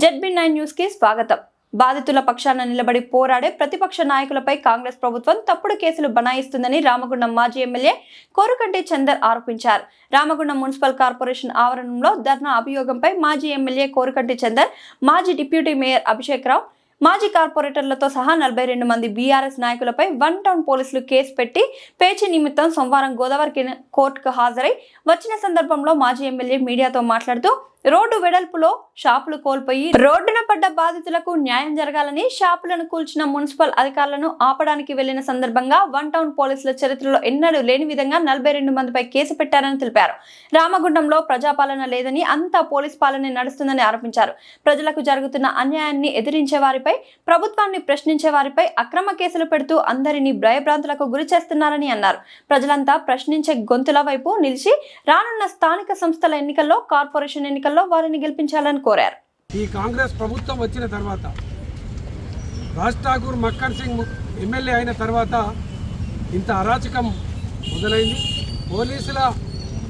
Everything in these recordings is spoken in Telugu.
జెడ్బీ నైన్ న్యూస్కి స్వాగతం. బాధితుల పక్షాన నిలబడి పోరాడే ప్రతిపక్ష నాయకులపై కాంగ్రెస్ ప్రభుత్వం తప్పుడు కేసులు బనాయిస్తుందని రామగుండం మాజీ ఎమ్మెల్యే కోరుకంటి చందర్ ఆరోపించారు. రామగుండం మున్సిపల్ కార్పొరేషన్ ఆవరణంలో ధర్నా అభియోగంపై మాజీ ఎమ్మెల్యే కోరుకంటి చందర్ మాజీ డిప్యూటీ మేయర్ అభిషేక్ రావు మాజీ కార్పొరేటర్లతో సహా నలభై రెండు మంది బీఆర్ఎస్ నాయకులపై వన్ టౌన్ పోలీసులు కేసు పెట్టి పేచి నిమిత్తం సోమవారం గోదావరి కోర్టుకు హాజరై వచ్చిన సందర్భంలో మాజీ ఎమ్మెల్యే మీడియాతో మాట్లాడుతూ రోడ్డు వెడల్పులో షాపులు కోల్పోయి రోడ్డున పడ్డ బాధితులకు న్యాయం జరగాలని షాపులను కూల్చిన మున్సిపల్ అధికారులను ఆపడానికి వెళ్ళిన సందర్భంగా వన్ టౌన్ పోలీసుల చరిత్రలో ఎన్నడూ లేని విధంగా నలభై రెండు మందిపై కేసు పెట్టారని తెలిపారు. రామగుండంలో ప్రజాపాలన లేదని అంతా పోలీస్ పాలనే నడుస్తుందని ఆరోపించారు. ప్రజలకు జరుగుతున్న అన్యాయాన్ని ఎదిరించే వారిపై ప్రభుత్వాన్ని ప్రశ్నించే వారిపై అక్రమ కేసులు పెడుతూ అందరినీ భయభ్రాంతులకు గురి చేస్తున్నారని అన్నారు. ప్రజలంతా ప్రశ్నించే గొంతుల వైపు నిలిచి రానున్న స్థానిక సంస్థల ఎన్నికల్లో కార్పొరేషన్ ఎన్నికల్లో వారిని గెలిపించాలని కోరారు. ఈ కాంగ్రెస్ ప్రభుత్వం వచ్చిన తర్వాత రాజ్ ఠాకూర్ మక్కన్ సింగ్ ఎమ్మెల్యే అయిన తర్వాత ఇంత అరాచకం మొదలైంది. పోలీసుల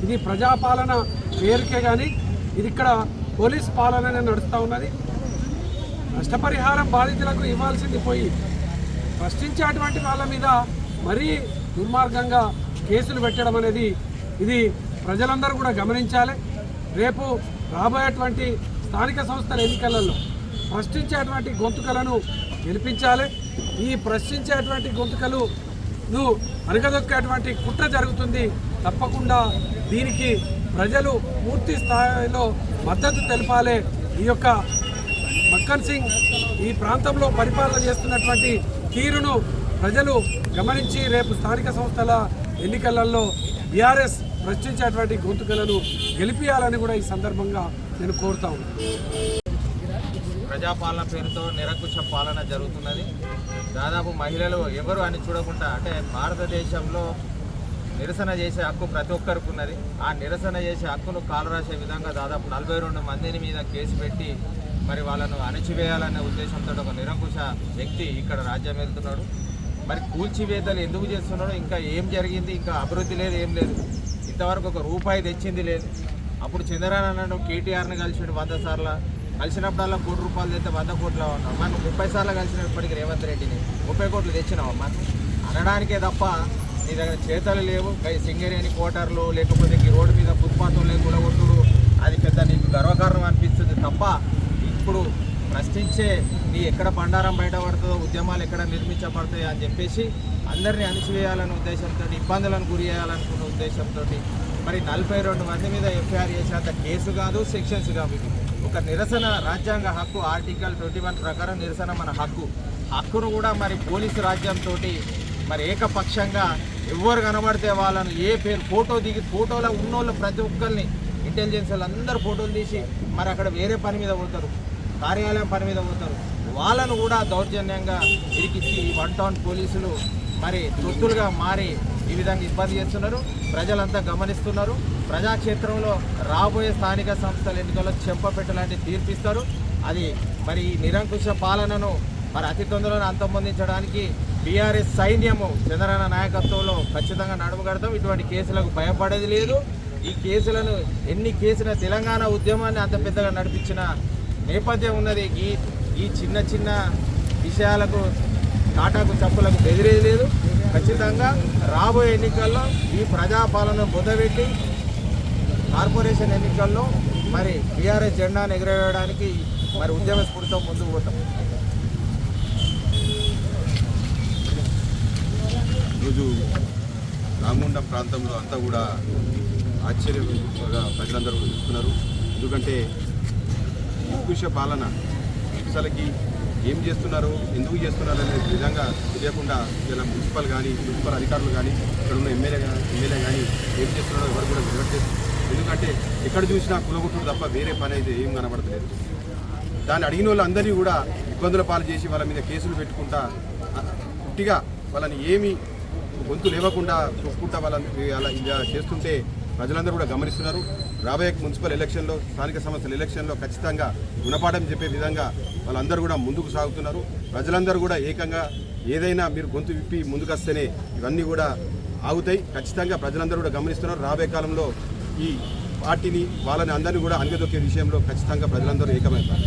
ఇది ప్రజాపాలన పేరుకే కానీ ఇది ఇక్కడ పోలీస్ పాలననే నడుస్తూ ఉన్నది. నష్టపరిహారం బాధితులకు ఇవ్వాల్సింది పోయి ప్రశ్నించేటువంటి వాళ్ళ మీద మరీ దుర్మార్గంగా కేసులు పెట్టడం అనేది ఇది ప్రజలందరూ కూడా గమనించాలి. రేపు రాబోయేటువంటి స్థానిక సంస్థల ఎన్నికలలో ప్రశ్నించేటువంటి గొంతుకలను గెలిపించాలి. ఈ ప్రశ్నించేటువంటి గొంతుకలు ను అరగదొక్కేటువంటి కుట్ర జరుగుతుంది. తప్పకుండా దీనికి ప్రజలు పూర్తి స్థాయిలో మద్దతు తెలపాలి. ఈ యొక్క మక్కన్ సింగ్ ఈ ప్రాంతంలో పరిపాలన చేస్తున్నటువంటి తీరును ప్రజలు గమనించి రేపు స్థానిక సంస్థల ఎన్నికలలో బీఆర్ఎస్ ప్రశ్నించేటువంటి గొంతుకలను గెలిపియాలని కూడా ఈ సందర్భంగా నేను కోరుతా ఉన్నాను. ప్రజాపాలన పేరుతో నిరంకుశ పాలన జరుగుతున్నది. దాదాపు మహిళలు ఎవరు అని చూడకుండా అంటే భారతదేశంలో నిరసన చేసే హక్కు ప్రతి ఒక్కరికి ఉన్నది ఆ నిరసన చేసే హక్కును కాలరాసే విధంగా దాదాపు నలభై రెండు మందిని మీద కేసు పెట్టి మరి వాళ్ళను అణచివేయాలనే ఉద్దేశంతో ఒక నిరంకుశ వ్యక్తి ఇక్కడ రాజ్యం వెళ్తున్నాడు. మరి కూల్చివేతలు ఎందుకు చేస్తున్నాడో ఇంకా ఏం జరిగింది ఇంకా అభివృద్ధి లేదు ఏం లేదు. ఇంతవరకు ఒక రూపాయి తెచ్చింది లేదు. అప్పుడు చంద్రబాబు కేటీఆర్ని కలిసి వంద సార్లు. కలిసినప్పుడల్లా కోటి రూపాయలు తెస్తే వంద కోట్లు ఉన్నాం. మనం ముప్పై సార్లు కలిసినప్పటికీ రేవంత్ రెడ్డిని. ముప్పై కోట్లు తెచ్చినావమ్మా అనడానికే తప్ప నీ దగ్గర చేతలు లేవు. గై సింగరేణి కోటర్లు లేకపోతే ఈ రోడ్డు మీద ఫుట్పాత్లు లేకుండా కొట్టుడు. అది పెద్ద నీకు గర్వకారణం అనిపిస్తుంది తప్ప ప్రశ్నించే నీ ఎక్కడ బండారం బయటపడుతుందో ఉద్యమాలు ఎక్కడ నిర్మించబడతాయి అని చెప్పేసి అందరినీ అణిచివేయాలనే ఉద్దేశంతో ఇబ్బందులను గురి చేయాలనుకున్న ఉద్దేశంతో మరి నలభై రెండు మంది మీద ఎఫ్ఐఆర్ చేసినంత కేసు కాదు సెక్షన్స్ కాదు ఒక నిరసన రాజ్యాంగ హక్కు ఆర్టికల్ ట్వంటీ వన్ ప్రకారం నిరసన మన హక్కు. హక్కును కూడా మరి పోలీసు రాజ్యంతో మరి ఏకపక్షంగా ఎవరు కనబడితే వాళ్ళను ఏ పేరు ఫోటో దిగి ఫోటోలో ఉన్నోళ్ళు ప్రతి ఒక్కరిని ఇంటెలిజెన్స్ వాళ్ళు అందరూ ఫోటోలు తీసి మరి అక్కడ వేరే పని మీద పోతారు. కార్యాలయం పని మీద పోతారు. వాళ్ళను కూడా దౌర్జన్యంగా ఇరికిచ్చి వన్ టౌన్ పోలీసులు మరి తొత్తులుగా మారి ఈ విధంగా ఇబ్బంది చేస్తున్నారు. ప్రజలంతా గమనిస్తున్నారు. ప్రజాక్షేత్రంలో రాబోయే స్థానిక సంస్థల ఎన్నికల్లో చెంపపెట్టలాంటి తీర్పిస్తారు. అది మరి ఈ నిరంకుశ పాలనను మరి అతి తొందరలో అంతమొందించడానికి బీఆర్ఎస్ సైన్యము చంద్రన్న నాయకత్వంలో ఖచ్చితంగా నడుమగడతాం. ఇటువంటి కేసులకు భయపడేది లేదు. ఈ కేసులను ఎన్ని కేసుల తెలంగాణ ఉద్యమాన్ని అంత పెద్దగా నడిపించిన నేపథ్యం ఉన్నది ఈ ఈ చిన్న చిన్న విషయాలకు టాటాకు చప్పులకు బెదిరేది లేదు. ఖచ్చితంగా రాబోయే ఎన్నికల్లో ఈ ప్రజాపాలన బుధబెట్టి కార్పొరేషన్ ఎన్నికల్లో మరి బీఆర్ఎస్ జెండాను ఎగురవేయడానికి మరి ఉద్యమ స్ఫూర్తితో ముందుకు పోతాం. ఈరోజు రామగుండం ప్రాంతంలో అంతా కూడా ఆశ్చర్యంగా ప్రజలందరూ చూస్తున్నారు ఎందుకంటే అంకుశ పాలన. అసలుకి ఏం చేస్తున్నారు ఎందుకు చేస్తున్నారు అనే విధంగా తెలియకుండా ఇలా మున్సిపల్ కానీ మున్సిపల్ అధికారులు కానీ ఇక్కడ ఉన్న ఎమ్మెల్యే ఎమ్మెల్యే కానీ ఏం చేస్తున్నారో ఎవరు కూడా వినట్లేదు ఎందుకంటే ఎక్కడ చూసినా కులగొట్టుడు తప్ప వేరే పని అయితే ఏం కనబడతలేదు. దాన్ని అడిగిన వాళ్ళందరినీ కూడా ఇబ్బందుల పాలు చేసి వాళ్ళ మీద కేసులు పెట్టుకుంటా పుట్టిగా వాళ్ళని ఏమి గొంతు లేవకుండా తొక్కుంటా వాళ్ళని అలా ఇలా చేస్తుంటే ప్రజలందరూ కూడా గమనిస్తున్నారు. రాబోయే మున్సిపల్ ఎలక్షన్లో స్థానిక సంస్థల ఎలక్షన్లో ఖచ్చితంగా గుణపాఠం చెప్పే విధంగా వాళ్ళందరూ కూడా ముందుకు సాగుతున్నారు. ప్రజలందరూ కూడా ఏకంగా ఏదైనా మీరు గొంతు విప్పి ముందుకొస్తేనే ఇవన్నీ కూడా ఆగుతాయి. ఖచ్చితంగా ప్రజలందరూ కూడా గమనిస్తున్నారు. రాబోయే కాలంలో ఈ పార్టీని వాళ్ళని అందరినీ కూడా అంగదొక్కే విషయంలో ఖచ్చితంగా ప్రజలందరూ ఏకమవుతారు.